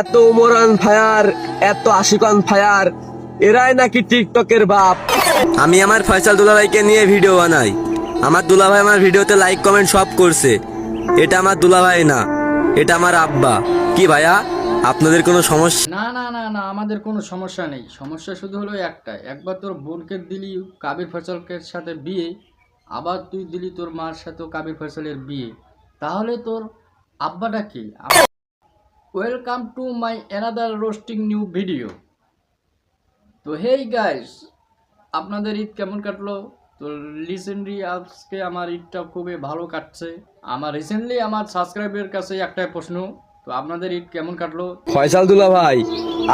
এত উমরান ফায়ার এত আশিকান ফায়ার এরাই নাকি টিকটকের বাপ। আমি আমার ফয়সাল দুলাভাইকে নিয়ে ভিডিও বানাই। আমার দুলাভাই আমার ভিডিওতে লাইক কমেন্ট সব করছে। এটা আমার দুলাভাই না এটা আমার আব্বা। কি ভাইয়া? আপনাদের কোনো সমস্যা? না না না না আমাদের কোনো সমস্যা নেই। সমস্যা শুধু হলো একটাই। একবার তোর বোনকে দিলি কাবির ফসলকের সাথে বিয়ে আবার তুই দিলি তোর মার সাথেও কাবির ফসলের বিয়ে। তাহলে তোর আব্বাটা কি? Welcome to my another roasting new video তো হেই গাইস আপনাদের ঈদ কেমন কাটলো? তো রিসেন্টলি আজকে আমার ঈদটা খুবই ভালো কাটছে। আমার রিসেন্টলি আমার সাবস্ক্রাইবের কাছে একটাই প্রশ্ন তো আপনাদের ঈদ কেমন কাটলো? ফয়সাল দুলাভাই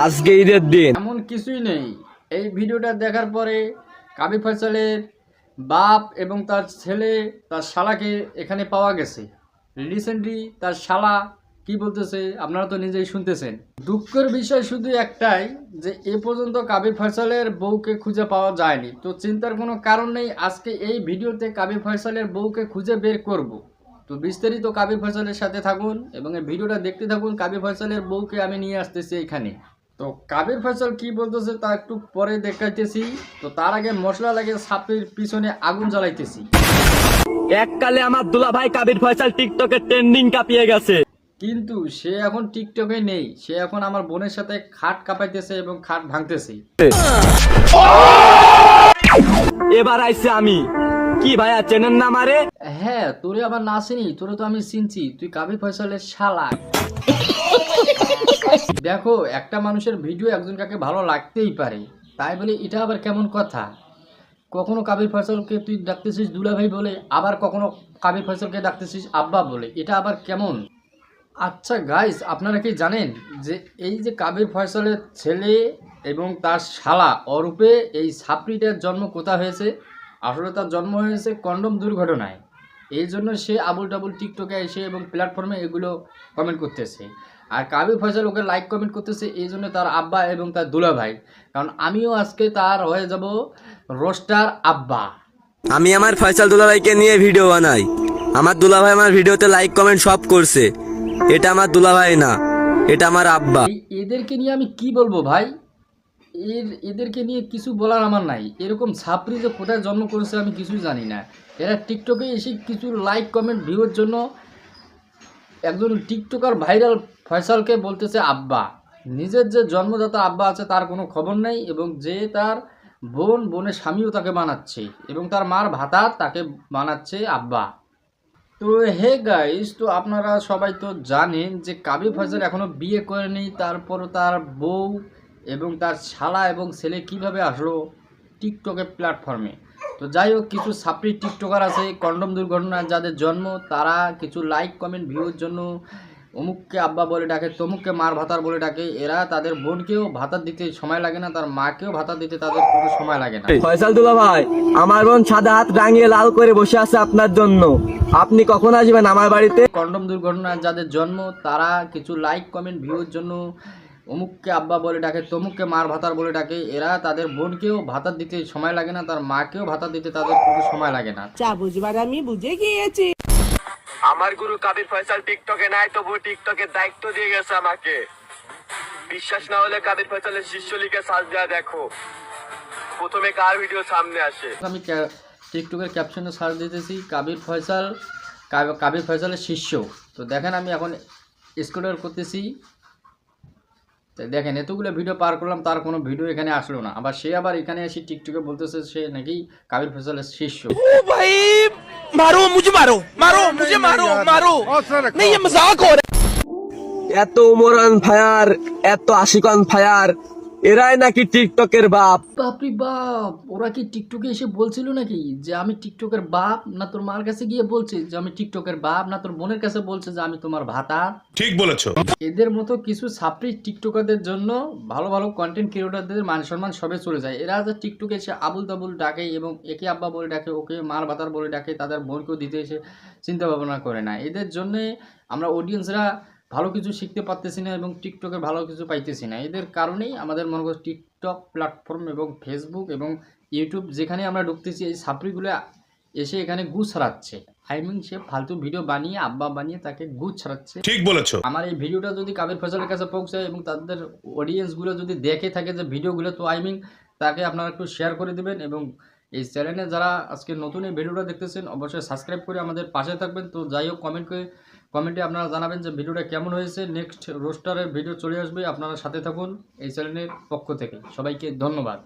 আজকে ঈদের দিন। এমন কিছুই নেই। এই ভিডিওটা দেখার পরে কাবি ফয়সালের বাপ এবং তার ছেলে তার শালাকে এখানে পাওয়া গেছে। রিসেন্টলি তার শালা কি বলতেছে, আপনারা তো নিজেই শুনতেছেন। দুঃখের বিষয় শুধু একটাই, যে এ পর্যন্ত কাবির ফয়সালের বউকে খুঁজে পাওয়া যায়নি। তো চিন্তার কোনো কারণ নেই, আজকে এই ভিডিওতে কাবির ফয়সালের বউকে খুঁজে বের করব। তো বিস্তারিত কাবির ফয়সালের সাথে থাকুন এবং এই ভিডিওটা দেখতে থাকুন কাবির ফয়সালের বউকে আমি নিয়ে আসতেছি এখানে। তো কাবির ফয়সাল কি বলতেছে তা একটু পরে দেখাইতেছি। তো তার আগে মশলা লাগে সাপের পিছনে আগুন জ্বালাইতেছি। এককালে আমার দুলাভাই কাবির ফয়সাল টিকটকে ট্রেন্ডিং কাঁপিয়ে গেছে। কিন্তু সে এখন টিকটকে নেই। সে এখন আমার বোনের সাথে খাট কাঁপাইতেছে এবং খাট ভাঙতেছে। এবার আইছে আমি। কি ভাইয়া চেনেন না মারে হ্যাঁ তোরে আবার না চিনি তোরে তো আমি চিনছি। তুই কাবি ফয়সালের শালা। দেখো একটা মানুষের ভিডিও একজন কাকে ভালো লাগতেই পারে। তাই বলে এটা আবার কেমন কথা? কখনো কাবির ফয়সালকে তুই ডাকতেছিস দুলাভাই বলে আবার কখনো কাবির ফয়সালকে ডাকতেছিস আব্বা বলে। এটা আবার কেমন? আচ্ছা গাইস আপনারা কি জানেন যে এই যে কাবির ফয়সালের ছেলে এবং তার শালা অরূপে এই সাপড়িটার জন্ম কোথা হয়েছে? আসলে তার জন্ম হয়েছে কন্ডম দুর্ঘটনায়। এই জন্য সে আবুল টাবুল টিকটকে এসে এবং প্ল্যাটফর্মে এগুলো কমেন্ট করতেছে। আর কাবির ফয়সাল ওকে লাইক কমেন্ট করতেছে, এই জন্য তার আব্বা এবং তার দুলা ভাই কারণ আমিও আজকে তার হয়ে যাব রোস্টার আব্বা। আমি আমার ফয়সাল দুলাভাইকে নিয়ে ভিডিও বানাই। আমার দুলা ভাই আমার ভিডিওতে লাইক কমেন্ট সব করছে। এটা আমার দুলাভাই না, এটা আমার আব্বা। এদেরকে নিয়ে আমি কি বলব ভাই? এর, এদেরকে নিয়ে কিছু বলার আমার নাই। এরকম ছাপড়ি যে কোথায় জন্ম করেছে আমি কিছুই জানি না। এরা টিকটকে এসে কিছু লাইক কমেন্ট ভিউর জন্য একজন টিকটকার ভাইরাল ফয়সালকে বলতেছে আব্বা। নিজের যে জন্মদাতা আব্বা আছে তার কোনো খবর নেই এবং যে তার বোন, বোনের স্বামীও তাকে বানাচ্ছে এবং তার মার ভাতা তাকে বানাচ্ছে আব্বা। তো হে গাইস তো আপনারা সবাই তো জানেন যে কাবি ফজল এখনও বিয়ে করেনি, তারপর তার বউ এবং তার শালা এবং ছেলে কীভাবে আসলো টিকটকের প্ল্যাটফর্মে তো যাই হোক, কিছু সাপ্রি টিকটকার আছে কন্ডম দুর্ঘটনা যাদের জন্ম, তারা কিছু লাইক কমেন্ট ভিউর জন্য অমুককে আব্বা বলে ডাকে তমুককে মার ভাতার বলে ডাকে। এরা তাদের বোনকেও ভাতার দিতে সময় লাগে না তার মাকেও ভাতা দিতে তাদের কোনো সময় লাগে না। ফয়সাল দুলাভাই আমার বোন সাদা হাত রাঙিয়ে লাল করে বসে আছে আপনার জন্য। আপনি কখন আসবেন আমার বাড়িতে? কন্ডম দুর্ঘটনা যাদের জন্ম তারা কিছু লাইক কমেন্ট ভিউর জন্য অমুককে আব্বা বলে ডাকে তমুককে মার ভাতার বলে ডাকে। এরা তাদের বোনকেও ভাতার দিতে সময় লাগে না তার মাকেও ভাতা দিতে তাদের কোনো সময় লাগে না। যা বুঝবার আমি বুঝে গিয়েছি। আমার গুরু কাবির ফয়সাল টিকটকে নাই তবু টিকটকের দায়িত্ব দিয়ে গেছে আমাকে। বিশ্বাস না হলে কাবির ফয়সালের শিষ্য লিখে সার্চ দেওয়া দেখো। প্রথমে কার ভিডিও সামনে আসে? আমি টিকটকের ক্যাপশনে সার্চ দিতেছি, কাবির ফয়সাল কাবির ফয়সালের শিষ্য। তো দেখেন আমি এখন স্কুলের করতেছি। দেখেন এতগুলো ভিডিও পার করলাম তার কোনো ভিডিও এখানে আসলো না। আবার সে আবার এখানে এসে টিকটকে বলতেছে সে নাকি কাবির ফেসলের শিষ্য। ও ভাই মারো মুঝে মারো মারো মুঝে মারো মারো। নেই ইয়ে মজাক হো এত ওমরান ফায়ার এত আশিকান ফায়ার এরাই নাকি টিকটকের বাপ। বাপরি বাপ ওরা কি টিকটকে এসে বলছিল নাকি যে আমি টিকটকের বাপ না তোর মার কাছে গিয়ে বলছে? যে আমি টিকটকের বাপ না তোর বোনের কাছে বলছে যে আমি তোমার ভাতা? ঠিক বলেছ। এদের মতো কিছু ছাত্রী টিকটকারদের জন্য ভালো ভালো কন্টেন্ট ক্রিয়েটরদের মান সম্মান সবে চলে যায়। এরা যে টিকটকে এসে আবুল তাবুল ডাকে এবং একে আব্বা বলে ডাকে ওকে মার ভাতার বলে ডাকে তাদের বোনকেও দিতে এসে চিন্তা ভাবনা করে না। এদের জন্যে আমরা অডিয়েন্সরা ভালো কিছু শিখতে পারতেছি না এবং টিকটকে ভালো কিছু পাইতেছি না। এদের কারণেই আমাদের মনে করো টিকটক প্ল্যাটফর্ম এবং ফেসবুক এবং ইউটিউব যেখানে আমরা ঢুকতেছি এই সাপড়িগুলো এসে এখানে গু ছড়াচ্ছে। আইমিন সে ফালতু ভিডিও বানিয়ে আব্বা বানিয়ে তাকে গুছ ছাড়াচ্ছে। ঠিক বলেছ। আমার এই ভিডিওটা যদি কাবির ফয়সালের কাছে পৌঁছায় এবং তাদের অডিয়েন্সগুলো যদি দেখে থাকে যে ভিডিওগুলো তো আই মিন তাকে আপনারা একটু শেয়ার করে দিবেন এবং এই চ্যানেলে যারা আজকে নতুন এই ভিডিওটা দেখতেছেন, অবশ্যই সাবস্ক্রাইব করে আমাদের পাশে থাকবেন। তো যাই হোক কমেন্ট করে কমেন্টে আপনারা জানাবেন যে ভিডিওটা কেমন হয়েছে। নেক্সট রোস্টারের ভিডিও চলে আসবে। আপনারা সাথে থাকুন এই চ্যানেলের পক্ষ থেকে। সবাইকে ধন্যবাদ।